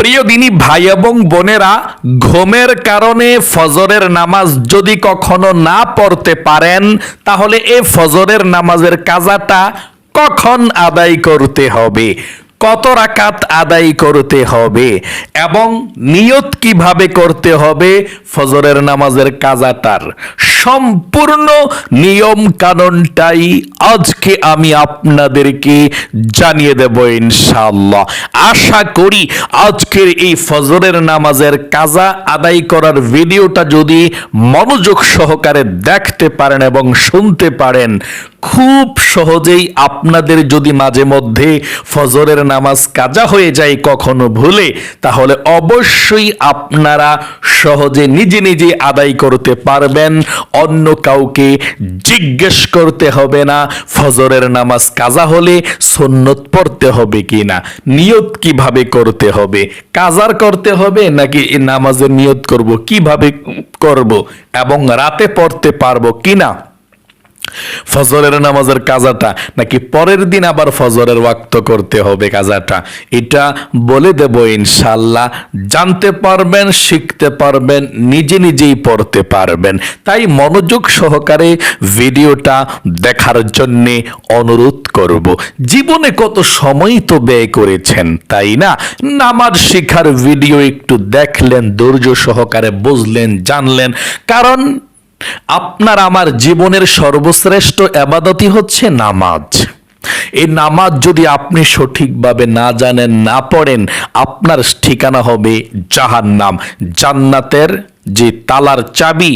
প্রিয় দিনী ভাই এবং বোনেরা, ঘুমের কারণে ফজরের নামাজ যদি কখনো না পড়তে পারেন, তাহলে এ ফজরের নামাজের কাজাটা কখন আদায় করতে হবে? কত রাকাত আদায় করতে হবে? এবং নিয়ত কীভাবে করতে হবে ফজরের নামাজের কাজাটার? সম্পূর্ণ নিয়ম কানুনটাই আজকে আমি আপনাদেরকে জানিয়ে দেব ইনশাআল্লাহ। আশা করি আজকের এই ফজরের নামাজের কাজা আদায় করার ভিডিওটা যদি মনোযোগ সহকারে দেখতে পারেন এবং শুনতে পারেন খুব সহজেই আপনাদের যদি মাঝে মধ্যে ফজরের নামাজ কাজা হয়ে যায় কখনো ভুলে, তাহলে অবশ্যই আপনারা সহজে নিজে নিজে আদায় করতে পারবেন। অন্য কাউকে জিজ্ঞেস করতে হবে না, ফজরের নামাজ কাজা হলে সুন্নত পড়তে হবে কি না নিয়ত কীভাবে করতে হবে, কাজার করতে হবে নাকি নামাজের নিয়ত করব, কীভাবে করব এবং রাতে পড়তে পারব কিনা? ফজরের নামাজের কাজাটা নাকি পরের দিন আবার ফজরের ওয়াক্ত করতে হবে কাজাটা? এটা বলে দেব ইনশাল্লাহ জানতে পারবেন, শিখতে পারবেন, নিজে নিজেই পড়তে পারবেন। তাই মনোযোগ সহকারে ভিডিওটা দেখার জন্যে অনুরোধ করব। জীবনে কত সময় তো ব্যয় করেছেন, তাই না? নামাজ শিখার ভিডিও একটু দেখলেন, ধৈর্য সহকারে বুঝলেন, জানলেন। কারণ আপনার আমার জীবনের সর্বশ্রেষ্ঠ আবাদতই হচ্ছে নামাজ। এই নামাজ যদি আপনি সঠিকভাবে না জানেন, না পড়েন, আপনার ঠিকানা হবে জাহান্নাম, জান্নাতের যে তালার চাবি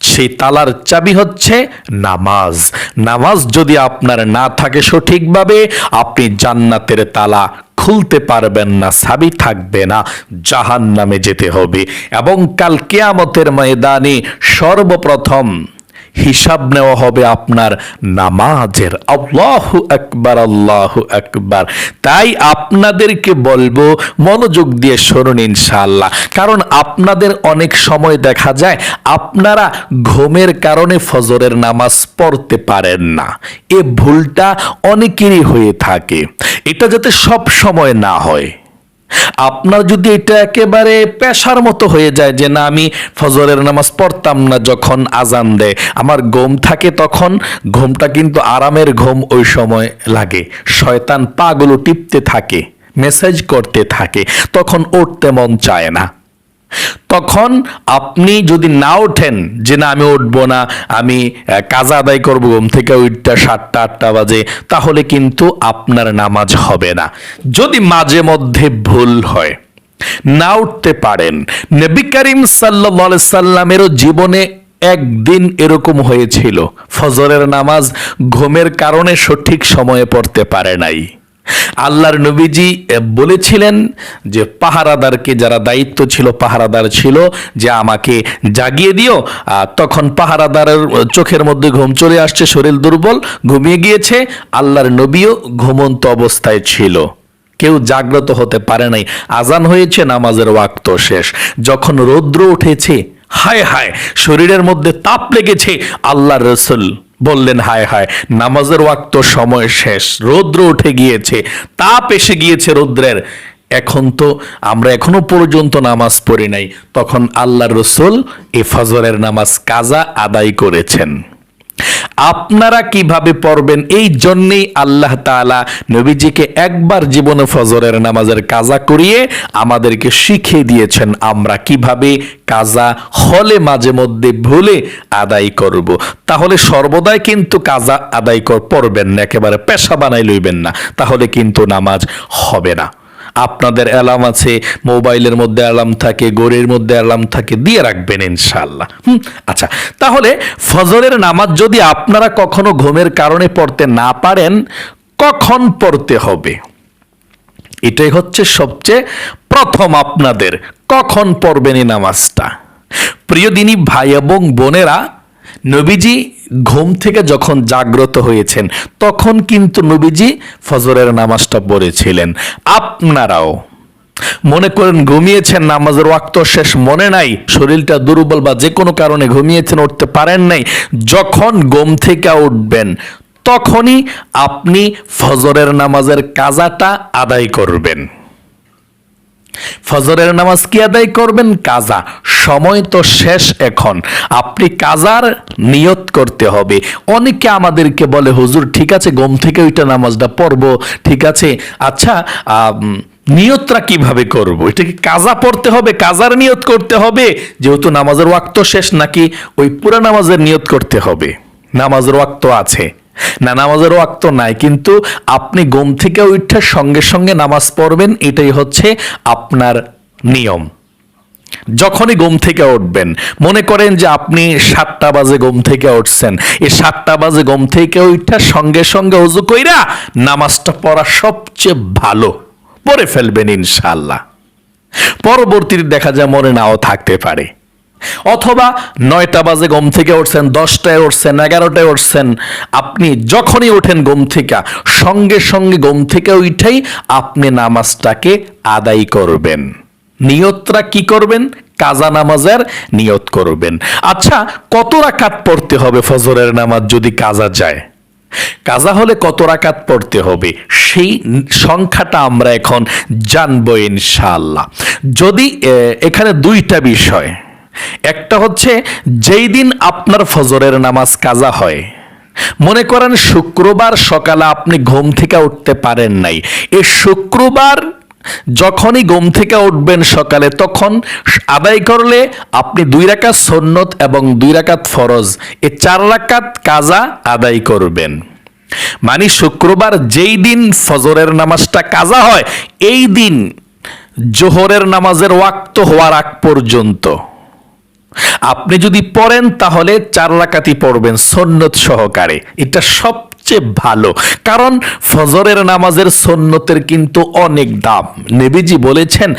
সেই তালার চাবি হচ্ছে নামাজ। নামাজ যদি আপনার না থাকে সঠিকভাবে, আপনি জান্নাতের তালা খুলতে পারবেন না, সাবি থাকবে না জাহান নামে যেতে হবে। এবং কাল কেয়ামতের ময়দানে সর্বপ্রথম হিসাব নেওয়া হবে আপনার নামাজের। আল্লাহু একবার আল্লাহ একবার তাই আপনাদেরকে বলব, মনোযোগ দিয়ে শুনুন ইনশাআল্লাহ। কারণ আপনাদের অনেক সময় দেখা যায়, আপনারা ঘুমের কারণে ফজরের নামাজ পড়তে পারেন না। এ ভুলটা অনেকেরই হয়ে থাকে। এটা যাতে সব সময় না হয়। আপনার যদি এটা একেবারে পেশার মতো হয়ে যায় যে না, আমি ফজরের নামাজ পড়তাম না যখন আজান দেয়, আমার ঘুম থাকে তখন, ঘুমটা কিন্তু আরামের ঘুম ওই সময় লাগে। শয়তান পাগুলো টিপতে থাকে, মেসেজ করতে থাকে, তখন উঠতে মন চায় না। তখন আপনি যদি না ওঠেন যে না, আমি উঠবো না, আমি কাজা আদায় করব, ঘুম থেকে উঠটা সাতটা, আটটা বাজে, তাহলে কিন্তু আপনার নামাজ হবে না। যদি মাঝে মধ্যে ভুল হয়, না উঠতে পারেন, নবী করিম সাল্লা সাল্লামেরও জীবনে একদিন এরকম হয়েছিল। ফজরের নামাজ ঘুমের কারণে সঠিক সময়ে পড়তে পারে নাই। আল্লাহর নবীজি বলেছিলেন যে পাহারাদারকে যারা দায়িত্ব ছিল, পাহারাদার ছিল, যে আমাকে জাগিয়ে দিও। তখন পাহারাদারের চোখের মধ্যে ঘুম চলে আসছে, শরীর দুর্বল, ঘুমিয়ে গিয়েছে। আল্লাহর নবীও ঘুমন্ত অবস্থায় ছিল। কেউ জাগ্রত হতে পারে নাই। আজান হয়েছে, নামাজের ওয়াক্ত শেষ। যখন রৌদ্র উঠেছে, হায় হায়, শরীরের মধ্যে তাপ লেগেছে আল্লাহ রসুল বললেন, হায় হায়, নামাজের ওয়াক্ত সময় শেষ। রৌদ্র উঠে গিয়েছে, তাপ এসে গিয়েছে রৌদ্রের। এখন তো আমরা এখনও পর্যন্ত নামাজ পড়ি নাই। তখন আল্লাহ রসুল এ ফজরের নামাজ কাজা আদায় করেছেন। আপনারা কীভাবে পড়বেন? এই জন্যেই আল্লাহ তাআলা নবীজিকে একবার জীবনে ফজরের নামাজের কাজা করিয়ে আমাদেরকে শিখিয়ে দিয়েছেন, আমরা কীভাবে কাজা হলে মাঝে মধ্যে ভুলে আদায় করব। তাহলে সর্বদাই কিন্তু কাজা আদায় কর, পড়বেন না, একেবারে পেশা বানাই লইবেন না। তাহলে কিন্তু নামাজ হবে না। আপনাদের অ্যালার্ম আছে মোবাইলের মধ্যে অ্যালার্ম থাকে গড়ির মধ্যে অ্যালার্ম থাকে দিয়ে রাখবেন ইনশাল্লাহ হুম, আচ্ছা তাহলে ফজরের নামাজ যদি আপনারা কখনো ঘুমের কারণে পড়তে না পারেন কখন পড়তে হবে? এটাই হচ্ছে সবচেয়ে প্রথম আপনাদের কখন পড়বেন এই নামাজটা? প্রিয় দিনী ভাই এবং বোনেরা নবীজি ঘুম থেকে যখন জাগ্রত হয়েছেন, তখন কিন্তু নবীজি ফজরের নামাজটা পড়েছিলেন। আপনারাও মনে করেন ঘুমিয়েছেন, নামাজের ওয়াক্ত শেষ, মনে নাই, শরীরটা দুর্বল বা যে কোনো কারণে ঘুমিয়েছেন, উঠতে পারেন নাই, যখন ঘুম থেকে উঠবেন, তখনই আপনি ফজরের নামাজের কাজাটা আদায় করবেন। ফজরের নামাজ কি আদায় করবেন? কাজা। সময় তো শেষ এখন। আপনি কাজার নিয়ত করতে হবে। অনেকে আমাদেরকে বলে, হুজুর, ঠিক আছে গম থেকে ওইটা নামাজটা পড়ব, ঠিক আছে। আচ্ছা নিয়তটা কীভাবে করব? এটা কি কাজা পড়তে হবে? কাজার নিয়ত করতে হবে? যেহেতু নামাজের ওয়াক্ত শেষ নাকি, ওই পুরা নামাজের নিয়ত করতে হবে। নামাজের ওয়াক্ত আছে। না, নামাজের ওয়াক্ত নাই, কিন্তু আপনি ঘুম থেকে উঠার সঙ্গে সঙ্গে নামাজ পড়বেন, এটাই হচ্ছে আপনার নিয়ম। যখনই ঘুম থেকে উঠবেন, মনে করেন যে আপনি সাতটা বাজে ঘুম থেকে উঠছেন, এই সাতটা বাজে ঘুম থেকে উঠার সঙ্গে সঙ্গে উজু কইরা নামাজটা পড়া সবচেয়ে ভালো, পড়ে ফেলবেন ইনশাল্লাহ পরবর্তীতে দেখা যায় মনে নাও থাকতে পারে। অথবা নয়টা বাজে ঘুম থেকে উঠছেন, দশটায় উঠছেন, এগারোটায় উঠছেন, আপনি যখনই ওঠেন ঘুম থেকে, সঙ্গে সঙ্গে ঘুম থেকে উঠেই আপনি নামাজটাকে আদায় করবেন। নিয়তরা কি করবেন? কাজা নামাজের নিয়ত করবেন। আচ্ছা কত রাকাত পড়তে হবে ফজরের নামাজ যদি কাজা যায়? কাজা হলে কত রাকাত পড়তে হবে? সেই সংখ্যাটা আমরা এখন জানব ইনশাআল্লাহ। যদি এখানে দুইটা বিষয়। একটা হচ্ছে যেই দিন আপনার ফজরের নামাজ কাজা হয়। মনে করেন শুক্রবার সকালে আপনি ঘুম থেকে উঠতে পারেন নাই। এই শুক্রবার যখনই ঘুম থেকে উঠবেন সকালে, তখন আদায় করলে আপনি দুই রাকাত সন্নত এবং দুই রাকাত ফরজ, এই চার রাকাত কাজা আদায় করবেন। মানে শুক্রবার যেই দিন ফজরের নামাজটা কাজা হয়, এই দিন জোহরের নামাজের ওয়াক্ত হওয়ার আগ পর্যন্ত। আপনি যদি পড়েন তাহলে চার রাকাতি পড়বেন সন্ন্যত সহকারে। এটা সবচেয়ে ভালো। কারণ ফজরের নামাজের সন্নতের কিন্তু অনেক দাম। নেবিজি বলেছেন,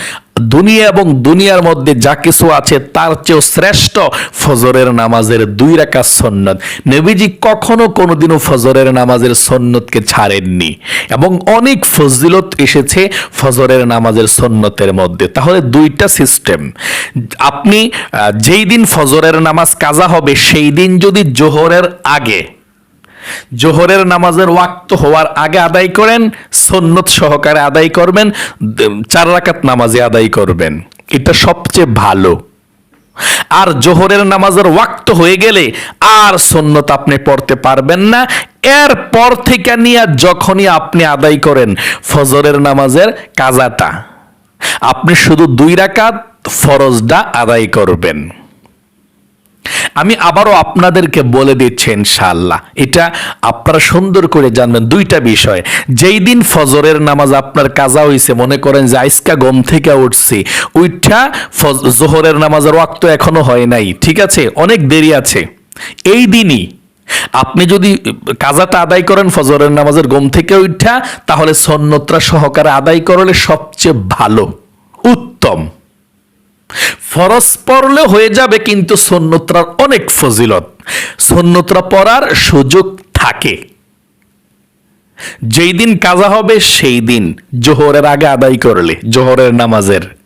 দুনিয়া এবং দুনিয়ার মধ্যে যা কিছু আছে তার চেয়েও শ্রেষ্ঠ ফজরের নামাজের দুই রাকাত সন্নত। নেবিজি কখনো কোনোদিনও ফজরের নামাজের সন্নতকে ছাড়েননি এবং অনেক ফজিলত এসেছে ফজরের নামাজের সন্নতের মধ্যে। তাহলে দুইটা সিস্টেম। আপনি যেই দিন ফজরের নামাজ কাজা হবে, সেই দিন যদি জোহরের আগে জোহরের নামাজের ওয়াক্ত হওয়ার আগে আদায় করেন, সন্নত সহকারে আদায় করবেন চার রাকাত নামাজে আদায় করবেন। এটা সবচেয়ে ভালো। আর জোহরের নামাজের ওয়াক্ত হয়ে গেলে আর সন্নত আপনি পড়তে পারবেন না। এর পর থেকে নিয়ে যখনই আপনি আদায় করেন, ফজরের নামাজের কাজাটা, আপনি শুধু দুই রাকাত ফরজটা আদায় করবেন। আমি আবারও আপনাদেরকে বলে দিচ্ছি ইনশাআল্লাহ। এটা আপনারা সুন্দর করে জানবেন দুইটা বিষয়। যেই দিন ফজরের নামাজ আপনার কাজা হইছে, মনে করেন যে আইসকা গম থেকে উঠছি, উইঠা জোহরের নামাজের ওয়াক্ত এখনও হয় নাই, ঠিক আছে? অনেক দেরি আছে। এই দিনই আপনি যদি কাজাটা আদায় করেন, ফজরের নামাজের গম থেকে উঠা তাহলে সন্নতরা সহকারে আদায় করলে সবচেয়ে ভালো, উত্তম। ফরজ পড়লে হয়ে যাবে কিন্তু সন্ন্যতরার অনেক ফজিলত। সন্ন্যতরা পড়ার সুযোগ থাকে। যেই দিন কাজা হবে, সেই দিন জোহরের আগে আদায় করলে, জোহরের নামাজের।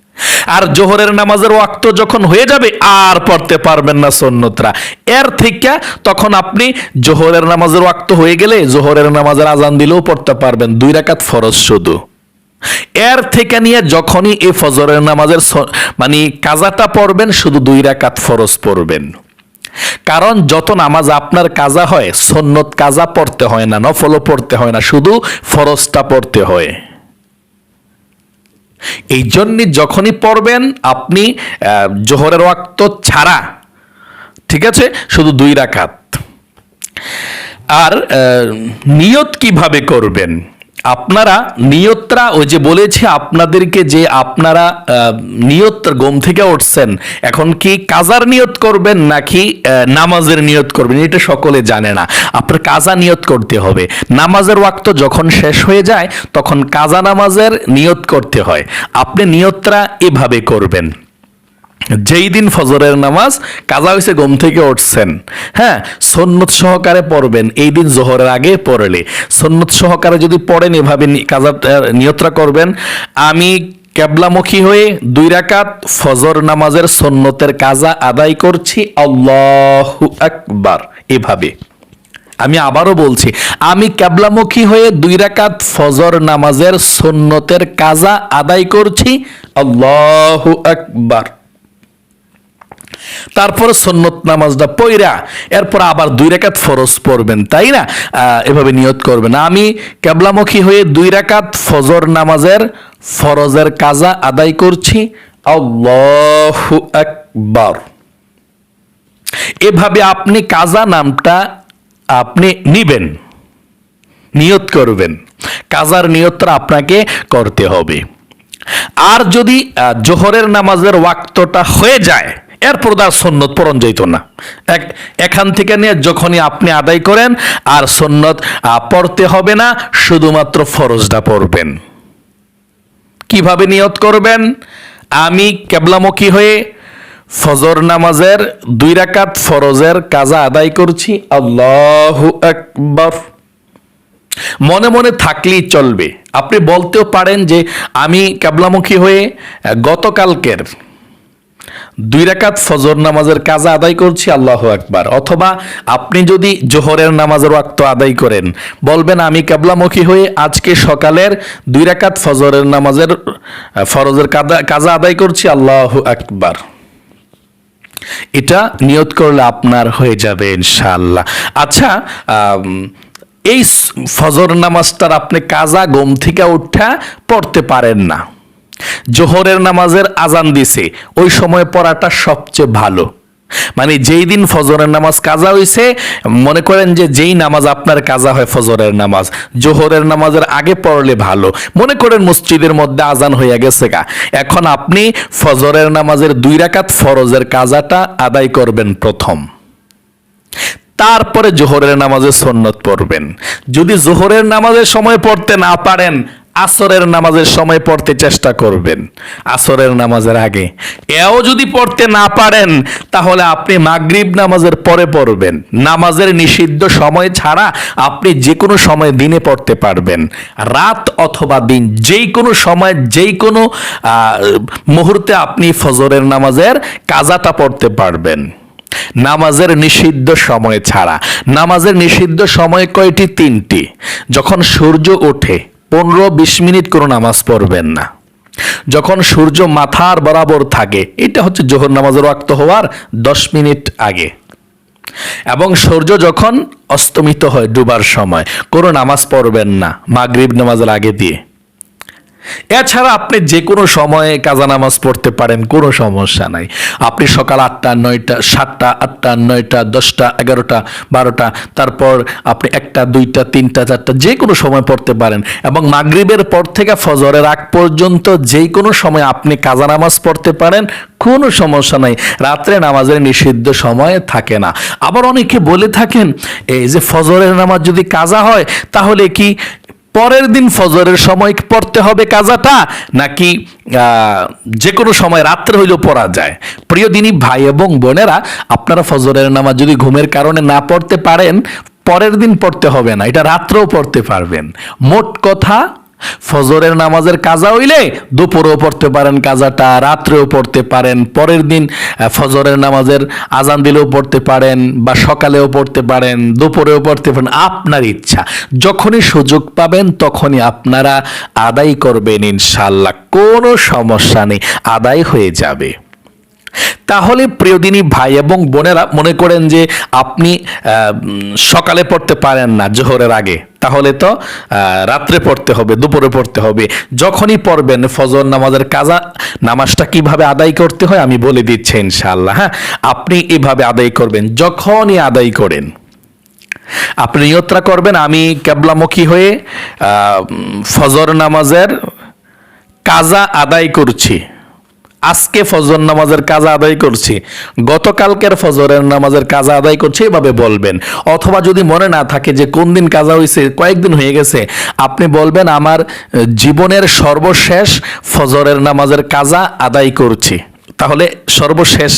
আর জোহরের নামাজের ওয়াক্ত যখন হয়ে যাবে, আর পড়তে পারবেন না সন্ন্যতরা এর থেকে তখন আপনি জোহরের নামাজের ওয়াক্ত হয়ে গেলে জোহরের নামাজের আজান দিলেও পড়তে পারবেন। দুই রাকাত ফরজ শুধু। এর থেকে নিয়ে যখনই এই ফজরের নামাজের মানে কাজাটা পড়বেন, শুধু দুই রাকাত ফরজ পড়বেন। কারণ যত নামাজ আপনার কাজা হয়, সন্নত কাজা পড়তে হয় না, নফলও পড়তে হয় না, শুধু ফরজটা পড়তে হয়। এই জন্য যখনই পড়বেন, আপনি জোহরের ওয়াক্ত ছাড়া, ঠিক আছে? শুধু দুই রাকাত। আর নিয়ত কীভাবে করবেন? আপনারা নিয়তরা, ওই যে বলেছে আপনাদেরকে যে আপনারা নিয়ত গম থেকে উঠছেন, এখন কি কাজার নিয়ত করবেন নাকি নামাজের নিয়ত করবেন, এটা সকলে জানে না। আপনার কাজা নিয়ত করতে হবে। নামাজের ওয়াক্ত যখন শেষ হয়ে যায়, তখন কাজা নামাজের নিয়ত করতে হয়। আপনি নিয়তরা এভাবে করবেন। যেই দিন ফজরের নামাজ, কাজা হয়েছে গম থেকে উঠছেন। হ্যাঁ সন্নত সহকারে পড়বেন, এই দিন জোহরের আগে পড়লে। সন্নত সহকারে যদি পড়েন, এভাবে কাজা নিয়তরা করবেন। আমি কেবলামুখী হয়ে দুই রাকাত ফজর নামাজের সন্নতের কাজা আদায় করছি, আল্লাহু আকবার, এভাবে। আমি আবারও বলছি, আমি ক্যাবলামুখী হয়ে দুই রাকাত ফজর নামাজের সুন্নতের কাজা আদায় করছি, আল্লাহু আকবার। তারপর সন্নত নামাজটা পইরা এরপর আবার দুই রাকাত ফরজ পড়বেন, তাই না? এভাবে নিয়ত করবেন। আমি কেবলামুখী হয়ে দুই রাকাত ফজর নামাজের ফরজের কাজা আদায় করছি। আকবার। এভাবে আপনি কাজা নামটা আপনি নিবেন, নিয়ত করবেন। কাজার নিয়তটা আপনাকে করতে হবে। আর যদি জোহরের নামাজের ওয়াক্তটা হয়ে যায় এরপর তার সন্ন্যত পরণ যেত না। এক, এখান থেকে নিয়ে যখনই আপনি আদায় করেন, আর সন্ন্যত পড়তে হবে না, শুধুমাত্র ফরজটা পড়বেন। কীভাবে নিয়ত করবেন? আমি কেবলামুখী হয়ে ফজর নামাজের দুই রাকাত ফরজের কাজা আদায় করছি। আল্লাহু আকবার। মনে মনে থাকলেই চলবে। আপনি বলতেও পারেন যে আমি কেবলামুখী হয়ে গতকালকের দুই রাকাত ফজর নামাজের কাজা আদায় করছি, আল্লাহ একবার অথবা আপনি যদি জোহরের নামাজের ওয়াক্ত আদায় করেন, বলবেন আমি কেবলামুখী হয়ে আজকে সকালের দুই রাকাত ফজরের নামাজের ফরজের কাজা আদায় করছি, আল্লাহ একবার এটা নিয়ত করলে আপনার হয়ে যাবে ইনশাআল্লাহ। আচ্ছা এই ফজর নামাজটার আপনি কাজা গম থেকে উঠা পড়তে পারেন না। জোহরের নামাজের আজান দিছে, ওই সময় পড়াটা সবচেয়ে ভালো। মানে যেই দিন ফজরের নামাজ কাজা হইছে, মনে করেন যে যেই নামাজ আপনার কাজা হয় ফজরের নামাজ, জোহরের নামাজের আগে পড়লে ভালো। মনে করেন মসজিদের মধ্যে আজান হইয়া গেছে গা। এখন আপনি ফজরের নামাজের দুই রাকাত ফরজের কাজাটা আদায় করবেন প্রথম। তারপরে জোহরের নামাজে সন্নত পড়বেন। যদি জোহরের নামাজের সময় পড়তে না পারেন আসরের নামাজের সময় পড়তে চেষ্টা করবেন। আসরের নামাজের আগে। এও যদি পড়তে না পারেন, তাহলে আপনি মাগরিব নামাজের পরে পড়বেন। নামাজের নিষিদ্ধ সময় ছাড়া আপনি যে কোনো সময় দিনে পড়তে পারবেন। রাত অথবা দিন যেই কোনো সময় যেই কোনো মুহূর্তে আপনি ফজরের নামাজের কাজাটা পড়তে পারবেন। নামাজের নিষিদ্ধ সময় ছাড়া। নামাজের নিষিদ্ধ সময় কয়টি? তিনটি। যখন সূর্য ওঠে পনেরো বিশ মিনিট কোনো নামাজ পড়বেন না। যখন সূর্য মাথার বরাবর থাকে, এটা হচ্ছে জোহর নামাজের ওয়াক্ত হওয়ার দশ মিনিট আগে। এবং সূর্য যখন অস্তমিত হয় ডুবার সময়, কোনো নামাজ পড়বেন না, মাগরিব নামাজের আগে দিয়ে। এছাড়া আপনি যে কোনো সময়ে কাজা নামাজ পড়তে পারেন, কোনো সমস্যা নাই। আপনি সকাল আটটা, নয়টা, সাতটা, আটটা, নয়টা, দশটা, এগারোটা, বারোটা, তারপর আপনি একটা, দুইটা, তিনটা, চারটা যে কোনো সময় পড়তে পারেন এবং মাগরিবের পর থেকে ফজরের আগ পর্যন্ত যে কোনো সময় আপনি কাজা নামাজ পড়তে পারেন, কোনো সমস্যা নাই। রাত্রে নামাজের নিষিদ্ধ সময় থাকে না। আবার অনেকে বলে থাকেন, এই যে ফজরের নামাজ যদি কাজা হয়, তাহলে কি পরের দিন ফজরের সময় পড়তে হবে কাজাটা? নাকি যে কোনো সময় রাত্রে হইলেও পড়া যায়? প্রিয় দিনই ভাই এবং বোনেরা, আপনারা ফজরের নামাজ যদি ঘুমের কারণে না পড়তে পারেন, পরের দিন পড়তে হবে না, এটা রাত্রেও পড়তে পারবেন। মোট কথা ফজরের নামাজের কাজা হইলে দুপুরেও পড়তে পারেন কাজাটা, রাত্রেও পড়তে পারেন, পরের দিন ফজরের নামাজের আজান দিলেও পড়তে পারেন বা সকালেও পড়তে পারেন, দুপুরেও পড়তে পারেন, আপনার ইচ্ছা। যখনই সুযোগ পাবেন, তখনই আপনারা আদায় করবেন ইনশাল্লাহ কোনো সমস্যা নেই, আদায় হয়ে যাবে। তাহলে প্রিয়দিনী ভাই এবং বোনেরা মনে করেন যে আপনি সকালে পড়তে পারেন না, জোহরের আগে। তাহলে তো রাত্রে পড়তে হবে, দুপুরে পড়তে হবে। যখনই পড়বেন, ফজর নামাজের কাজা, নামাজটা কীভাবে আদায় করতে হয় আমি বলে দিচ্ছি ইনশাল্লাহ হ্যাঁ? আপনি এভাবে আদায় করবেন, যখনই আদায় করেন। আপনি নিয়ত্রা করবেন, আমি কেবলামুখী হয়ে ফজর নামাজের কাজা আদায় করছি। আজকে ফজর নামাজের কাজ আদায় করছি। গতকালকের ফজরের নামাজের কাজ আদায় করছি, এভাবে বলবেন। অথবা যদি মনে না থাকে যে কোন দিন কাজা হয়েছে, কয়েকদিন হয়ে গেছে, আপনি বলবেন, আমার জীবনের সর্বশেষ ফজরের নামাজের কাজা আদায় করছি। তাহলে সর্বশেষ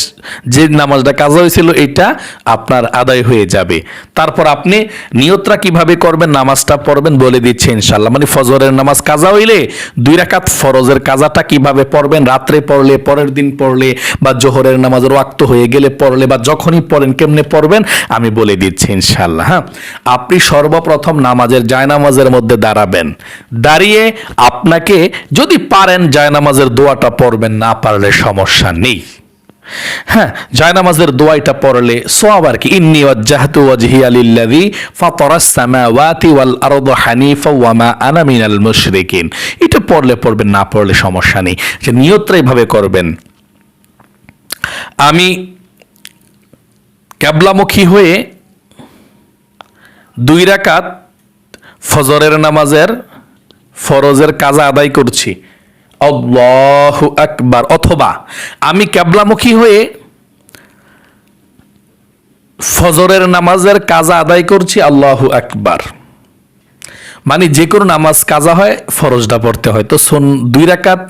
যে নামাজটা কাজা হয়েছিল এটা আপনার আদায় হয়ে যাবে। তারপর আপনি নিয়তরা কীভাবে করবেন, নামাজটা পড়বেন বলে দিচ্ছে ইনশাল্লাহ মানে ফজরের নামাজ কাজা হইলে দুই রাকাত ফরজের কাজাটা কীভাবে পড়বেন, রাত্রে পড়লে, পরের দিন পড়লে, বা জোহরের নামাজের ওয়াক্ত হয়ে গেলে পড়লে, বা যখনই পড়েন কেমনে পড়বেন, আমি বলে দিচ্ছি ইনশাল্লাহ হ্যাঁ? আপনি সর্বপ্রথম নামাজের জায়নামাজের মধ্যে দাঁড়াবেন। দাঁড়িয়ে আপনাকে যদি পারেন জায়নামাজের দোয়াটা পড়বেন, না পারলে সমস্যা নেই। হ্যাঁ জায়নামাজের দোয়াইটা পড়লে সোয়াব আর কি, ইন্নি ওয়াজ্জাহতু ওয়াজহিয়া লিল্লাযী ফাতারাস সামাওয়াতি ওয়াল আরদা হানিফা ওয়া মা আনা মিনাল মুশরিকিন। এটা পড়লে পড়বেন, না পড়লে সমস্যা নেই। যে নিয়তটা এইভাবে করবেন। আমি ক্যাবলামুখী হয়ে দুই রাকাত ফজরের নামাজের ফরজের কাজা আদায় করছি। আল্লাহু আকবার অথবা আমি ক্যাবলামুখী হয়ে ফজরের নামাজের কাজা আদায় করছি আল্লাহু আকবার। মানে যে কোনো নামাজ কাজা হয়, ফরজটা পড়তে হয়। তো সোন দুই রাকাত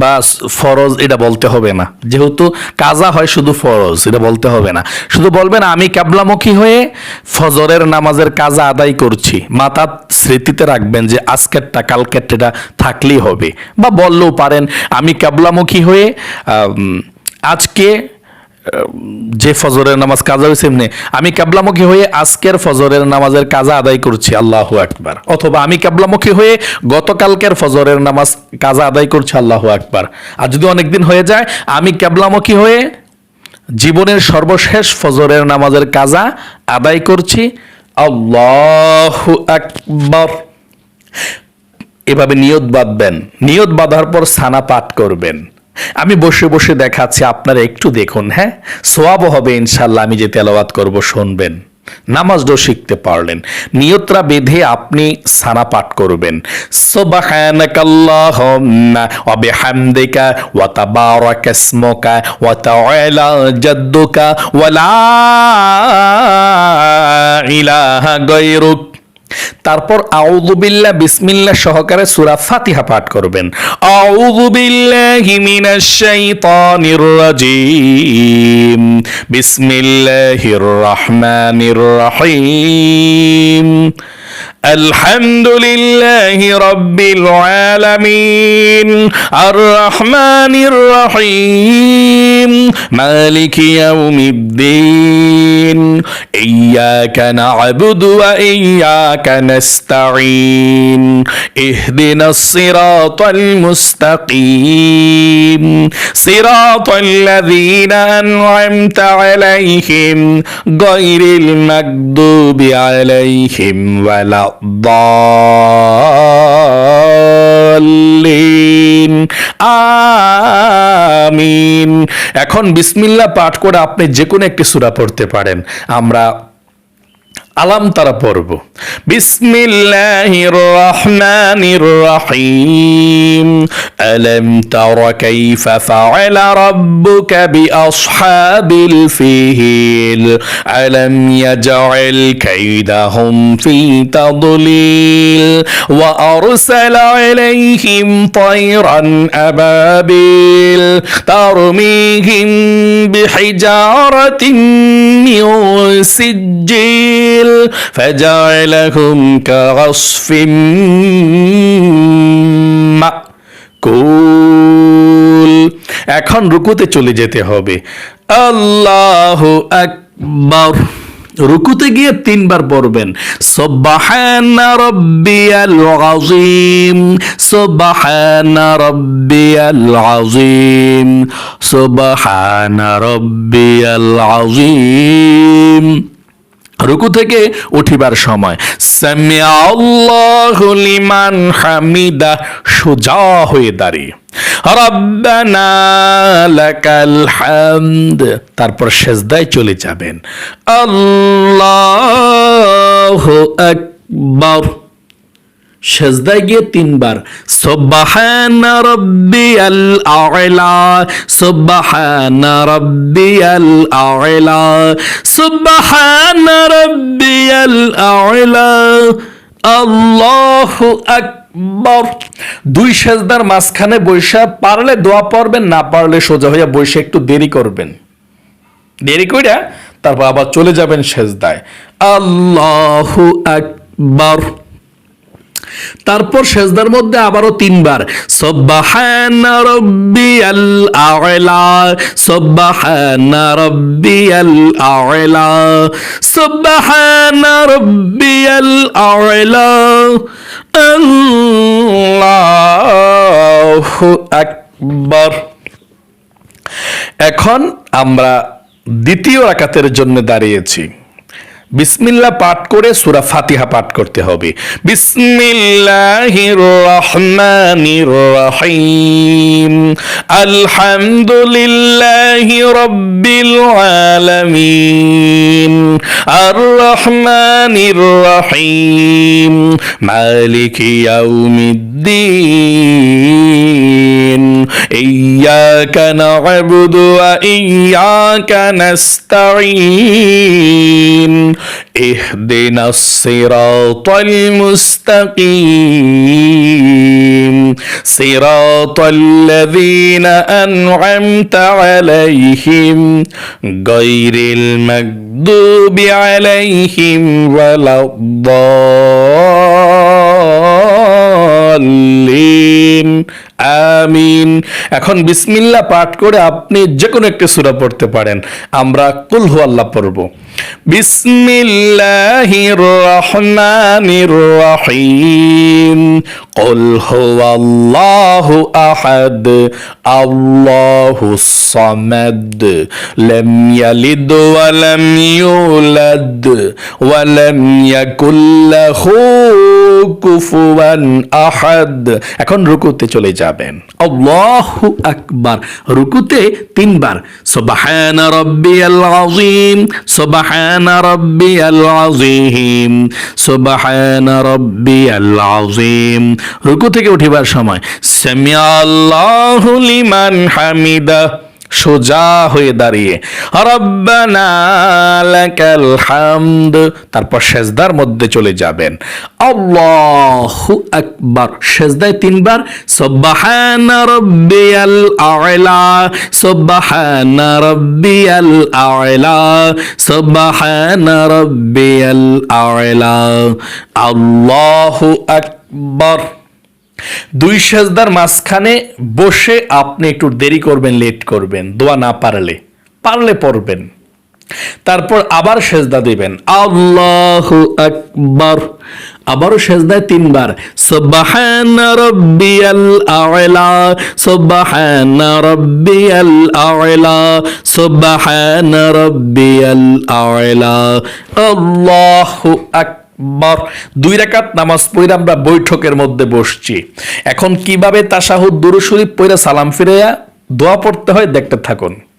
বা ফরজ এটা বলতে হবে না। যেহেতু কাজা হয় শুধু ফরজ, এটা বলতে হবে না। শুধু বলবেন, আমি ক্যাবলামুখী হয়ে ফজরের নামাজের কাজা আদায় করছি। মাথা স্মৃতিতে রাখবেন যে আজকেরটা, কালকেরটা থাকলেই হবে। বা বললেও পারেন, আমি ক্যাবলামুখী হয়ে আজকে যে ফজরের নামাজ কাজা হয়েছে এমনি, আমি কাবলামুখী হয়ে আজকের ফজরের নামাজের কাজা আদায় করছি, আল্লাহ আকবার। অথবা আমি কাবলামুখী হয়ে গতকালকের ফজরের নামাজ কাজা আদায় করছি, আল্লাহ আকবার। আর যদি অনেকদিন হয়ে যায়, আমি কাবলামুখী হয়ে জীবনের সর্বশেষ ফজরের নামাজের কাজা আদায় করছি, আল্লাহ আকবার। এভাবে নিয়ত বাঁধবেন, নিয়ত বাঁধার পর সানা পাঠ করবেন। আমি বসে বসে দেখাচ্ছি, আপনারা একটু দেখুন হ্যাঁ? সোয়াবও হবে ইনশাল্লাহ আমি যে তেলাওয়াত করব, শুনবেন। নামাজটাও শিখতে পারলেন। নিয়তরা বেঁধে আপনি সানা পাঠ করবেন। ইলাহা গায়রুক। তারপর আউযুবিল্লাহ বিসমিল্লাহ সহকারে সূরা ফাতিহা পাঠ করবেন আউযুবিল্লাহি মিনাশ শাইতানির রাজিম বিসমিল্লাহির রহমানির রহিম الحمد لله رب العالمين الرحمن الرحيم مالك يوم الدين إياك نعبد وإياك نستعين اهدنا الصراط المستقيم صراط الذين أنعمت عليهم غير المغضوب عليهم ولا الضالين আমিন এখন বিসমিল্লাহ পাঠ করে আপনি যে কোনো একটি সূরা পড়তে পারেন আমরা আলাম তারা পর্ব বিসমিল্লাহির রহমানির রহিম আলাম তারা কাইফা ফাআলা রাব্বুকা বিআসহাবিল ফিল আলাম ইয়াজআল কাইদাহুম ফি তাদলিল ওয়া আরসাল আলাইহিম তাইরান আবাবিল তারমিহিম বিহিজারাতিন মিন সিজ্জিল فجعلهم كعصف মাকুল এখন রুকুতে চলে যেতে হবে আল্লাহ আকবার রুকুতে গিয়ে তিনবার পড়বেন সুবহানা রাব্বিয়াল আযীম সুবহানা রাব্বিয়াল আযীম সুবহানা রাব্বিয়াল আযীম রুকু থেকে উঠিবার সময়। লিমান হামিদা, সোজা হয়ে দাঁড়িয়ে। রব্বানা লাকাল হামদ, তারপর শেষদায় চলে যাবেন। আল্লাহ আকবার। সেজদায় গিয়ে তিনবার দুই সেজদার মাঝখানে বৈশা পারলে দোয়া পড়বেন, না পারলে সোজা হইয়া বৈশা একটু দেরি করবেন। দেরি কইরা তারপর আবার চলে যাবেন সেজদায়। আল্লাহু আকবার। তারপর সেজদার মধ্যে আবারও তিনবার রাব্বিয়াল রাব্বিয়াল রাব্বিয়াল এখন আমরা দ্বিতীয় রাকাতের জন্য দাঁড়িয়েছি। বিসমিল্লাহ পাঠ করে সুরা ফাতিহা পাঠ করতে হবে। বিসমিল্লাহির রহমানির রহিম আলহামদুলিল্লাহি রাব্বিল আলামিন। আর রহমানির রহিম মালিকি ইয়াউমিদ্দিন। ইয়্যাকা না'বুদু ওয়া ইয়্যাকা নাস্তাঈন। اهدنا الصراط المستقيم صراط الذين أنعمت عليهم غير المغضوب عليهم ولا الضالين আমিন এখন বিসমিল্লাহ পাঠ করে আপনি যে কোনো একটি সূরা পড়তে পারেন আমরা কুল হু আল্লাহ পড়ব বিসমিল্লাহির রহমানির রহিম قل هو الله أحد الله الصمد لم يلد ولم يولد ولم يكن له কুফুয়ান আহাদ এখন রুকুতে চলে যাবেন আল্লাহু আকবার রুকুতে তিনবার সুবহান রাব্বিয়াল আযীম সুবহান রাব্বিয়াল আযীম সুবহান রাব্বিয়াল আযীম। রুকু থেকে উঠিবার সময় সামিয়া আল্লাহু লিমান হামিদা। সোজা হয়ে দাঁড়িয়ে। রব্বানা লাকাল হামদ। তারপর সেজদার মধ্যে চলে যাবেন। আল্লাহু সেজদায় তিনবার। সুবহানা রাব্বিয়াল আ'লা। রাব্বিয়াল দুই সেজদার মাঝখানে বসে আপনি একটু দেরি করবেন, লেট করবেন, দোয়া না পারলে পারলে পড়বেন। তারপর আবার সেজদা দিবেন, আল্লাহু আকবার। আবারও সেজদায় তিনবার, সুবহানা রাব্বিয়াল আ'লা, সুবহানা রাব্বিয়াল আ'লা, সুবহানা রাব্বিয়াল আ'লা। আল্লাহু আকবার। দুই রাকাত নামাজ পড়ে আমরা বৈঠকের মধ্যে বসছি। এখন কীভাবে তাসাহুদ দুরূদ শরীফ পড়ে সালাম ফিরাইয়া দোয়া পড়তে হয় দেখতে থাকুন।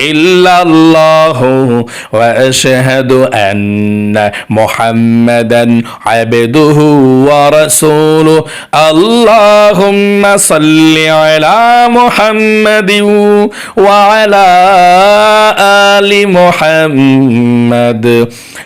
إلا الله وأشهد أن محمدا عبده ورسوله. اللهم صل على محمد وعلى آل محمد.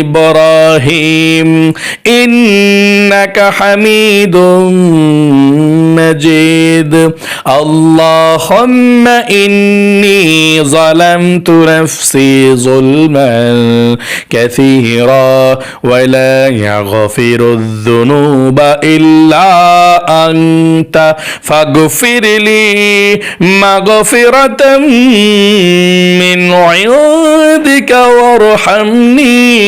إبراهيم إنك حميد مجيد اللهم إني ظلمت نفسي ظلما كثيرا ولا يغفر الذنوب إلا أنت فاغفر لي مغفرة من عندك وارحمني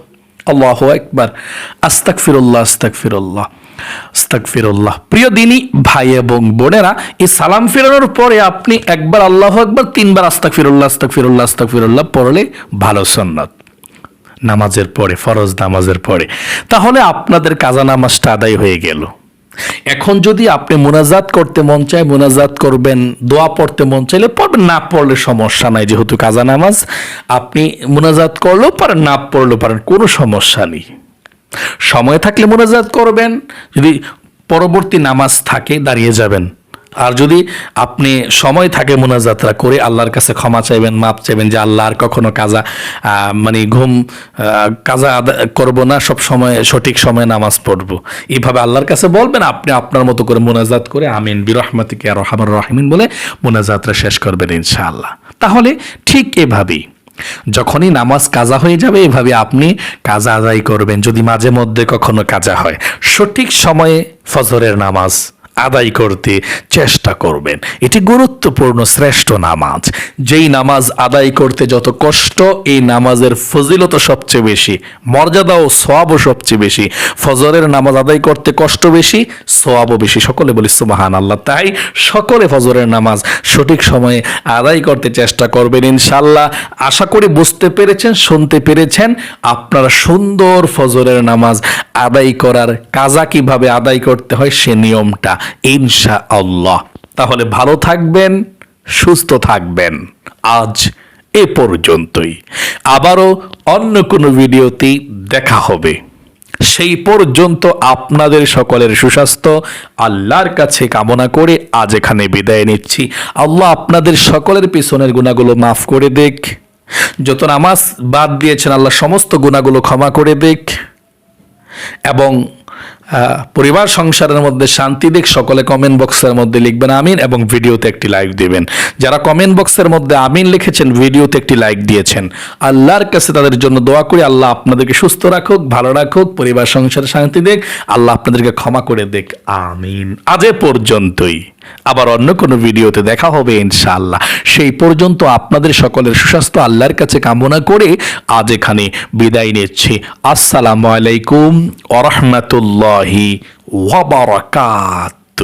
আল্লাহ একবার আস্তাক ফিরুল্লাহ আস্তাক ফিরুল্লাহ আস্তাক ফিরুল্লাহ প্রিয় দিনই ভাই এবং বোনেরা, এই সালাম ফেরানোর পরে আপনি একবার আল্লাহ একবার তিনবার আস্তাক ফিরুল্লাহ আস্তাক ফিরুল্লাহ আস্তাক ফিরুল্লাহ পড়লে ভালো সন্ন্যত। নামাজের পরে, ফরজ নামাজের পরে। তাহলে আপনাদের কাজা নামাজটা আদায় হয়ে গেল। এখন যদি আপনি মোনাজাত করতে মন চায়, মোনাজাত করবেন, দোয়া পড়তে মন চাইলে পড়বেন, না পড়লে সমস্যা নাই, যেহেতু কাজা নামাজ, আপনি মোনাজাত করলেও পারেন, না পড়লেও পারেন, কোনো সমস্যা নেই। সময় থাকলে মোনাজাত করবেন, যদি পরবর্তী নামাজ থাকে, দাঁড়িয়ে যাবেন। আর যদি আপনি সময় থাকে মোনাজাতরা করে আল্লাহর কাছে ক্ষমা চাইবেন মাপ চাইবেন যে আল্লাহ আর কখনো কাজা মানে ঘুম কাজা করব না, সব সময়, সঠিক সময়ে নামাজ পড়ব। এইভাবে আল্লাহর কাছে বলবেন, আপনি আপনার মতো করে মোনাজাত করে আমিন, বিরহমাতিকে আর রহমান রাহিমিন বলে মোনাজাতরা শেষ করবেন ইনশাআল্লাহ। তাহলে ঠিক এভাবেই, যখনই নামাজ কাজা হয়ে যাবে, এভাবে আপনি কাজা আদায় করবেন, যদি মাঝে মধ্যে কখনো কাজা হয়। সঠিক সময়ে ফজরের নামাজ আদায় করতে চেষ্টা করবেন। এটি গুরুত্বপূর্ণ শ্রেষ্ঠ নামাজ। যেই নামাজ আদায় করতে যত কষ্ট, এই নামাজের ফজিলত সবচেয়ে বেশি, মর্যাদা ও সোয়াবও সবচেয়ে বেশি। ফজরের নামাজ আদায় করতে কষ্ট বেশি সোয়াবও বেশি। সকলে বলি সুবাহান আল্লাহ তাই সকলে ফজরের নামাজ সঠিক সময়ে আদায় করতে চেষ্টা করবেন ইনশাল্লাহ আশা করি বুঝতে পেরেছেন, শুনতে পেরেছেন। আপনারা সুন্দর ফজরের নামাজ আদায় করার কাজা কীভাবে আদায় করতে হয় সে নিয়মটা। ইনশা আল্লাহ তাহলে ভালো থাকবেন, সুস্থ থাকবেন। আজ এ পর্যন্তই। আবারও অন্য কোনো ভিডিওতেই দেখা হবে। সেই পর্যন্ত আপনাদের সকলের সুস্বাস্থ্য, আল্লাহর কাছে কামনা করে আজ এখানে বিদায় নিচ্ছি। আল্লাহ আপনাদের সকলের পিছনের গুণাগুলো মাফ করে দেখ যত নামাজ বাদ দিয়েছেন, আল্লাহ সমস্ত গুণাগুলো ক্ষমা করে দেখ এবং পরিবার, সংসারের মধ্যে শান্তি দিক, সকলে কমেন্ট বক্সের মধ্যে লিখবেন আমিন এবং ভিডিওতে একটি লাইক দিবেন। যারা কমেন্ট বক্সের মধ্যে আমিন লিখেছেন ভিডিওতে একটি লাইক দিয়েছেন। আল্লাহর কাছে তাদের জন্য দোয়া করি, আল্লাহ আপনাদেরকে সুস্থ রাখুক, ভালো রাখুক, পরিবার, সংসারে শান্তি দিক, আল্লাহ আপনাদেরকে ক্ষমা করে দেখ আমিন। আজ পর্যন্তই। আবার অন্য কোনো ভিডিওতে দেখা হবে ইনশাআল্লাহ। সেই পর্যন্ত আপনাদের সকলের সুস্বাস্থ্য, আল্লাহর কাছে কামনা করে আজ এখানে বিদায় নিচ্ছি। আসসালামু আলাইকুম ওরহমতুল্লাহি ওয়াবারাকাত